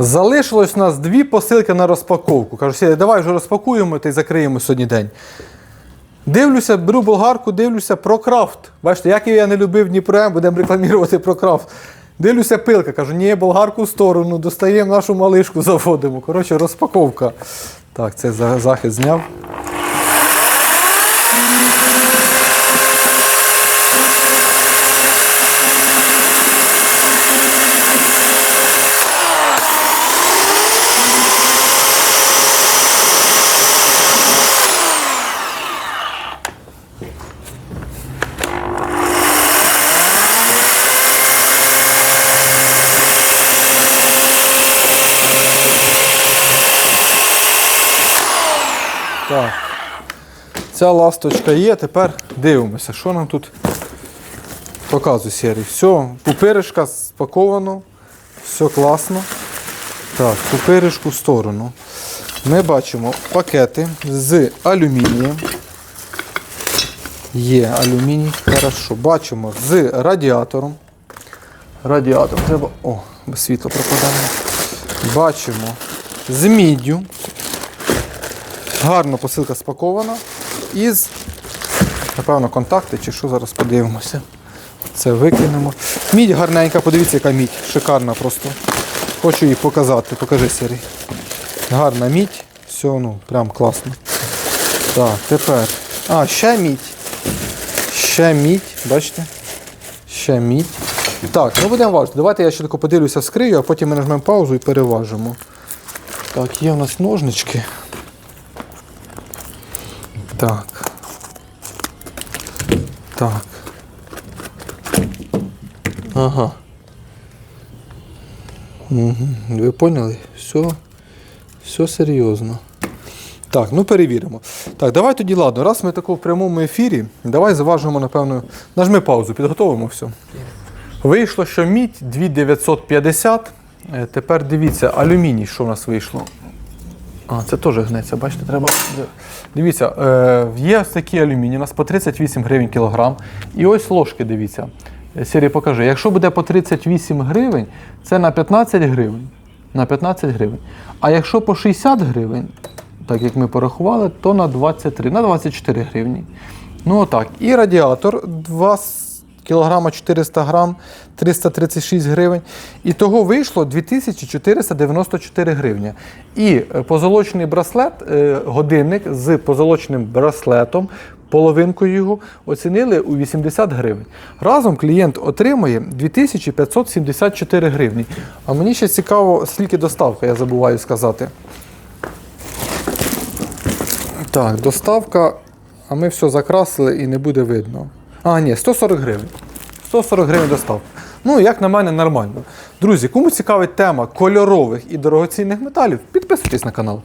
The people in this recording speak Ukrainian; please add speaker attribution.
Speaker 1: Залишилось у нас дві посилки на розпаковку. Кажу, Сергій, давай вже розпакуємо та й закриємо сьогодні день. Дивлюся, беру болгарку, дивлюся про крафт. Бачите, як я не любив Дніпром, будемо рекламувати про крафт. Дивлюся, пилка. Кажу, ні, болгарку в сторону, достаємо нашу малишку, заводимо. Коротше, розпаковка. Так, це захист зняв. Так. Ця ласточка є, тепер дивимося, що нам тут показує серій. Все, пупиришка спаковано, все класно. Так, пупиришку в сторону. Ми бачимо пакети з алюмінієм. Є алюміній, хорошо. Бачимо з радіатором. Радіатор треба. О, без світла пропадає. Бачимо з міддю. Гарно посилка спакована. Із, напевно, контакти чи що зараз подивимося. Це викинемо. Мідь гарненька, подивіться, яка мідь. Шикарна просто. Хочу її показати. Покажи Сергій. Гарна мідь. Все, ну, прям класно. Так, тепер. А, ще мідь. Ще мідь, бачите? Ще мідь. Так, ну будемо важити. Давайте я ще тако подивлюся, вскрию, а потім ми нажмемо паузу і переважимо. Так, є у нас ножнички. Так. Так. Ага. Угу. Ви поняли? Все, все серйозно. Так, ну перевіримо. Так, давай тоді ладно. Раз ми тако в прямому ефірі, давай заважимо, напевно. Нажми паузу, підготовимо все. Вийшло, що мідь 2950. Е, Тепер дивіться, алюміній, що в нас вийшло. А, це теж гнеться, бачите, треба. Дивіться, е, є ось такі алюміній, у нас по 38 гривень кілограм. І ось ложки, дивіться. Е, Сірі, покажи. Якщо буде по 38 гривень, це на 15 гривень. На 15 гривень. А якщо по 60 гривень, так як ми порахували, то на 23, на 24 гривні. Ну отак. І радіатор 2 с- кілограма 400 грам, 336 гривень. І того вийшло 2494 гривні. І е, позолочений браслет, е, годинник з позолоченим браслетом, половинкою його оцінили у 80 гривень. Разом клієнт отримує 2574 гривні. А мені ще цікаво, скільки доставка, я забуваю сказати. Так, доставка, а ми все закрасили і не буде видно. А, ні, 140 гривень. 140 гривень доставка. Ну, як на мене, нормально. Друзі, кому цікавить тема кольорових і дорогоцінних металів, підписуйтесь на канал.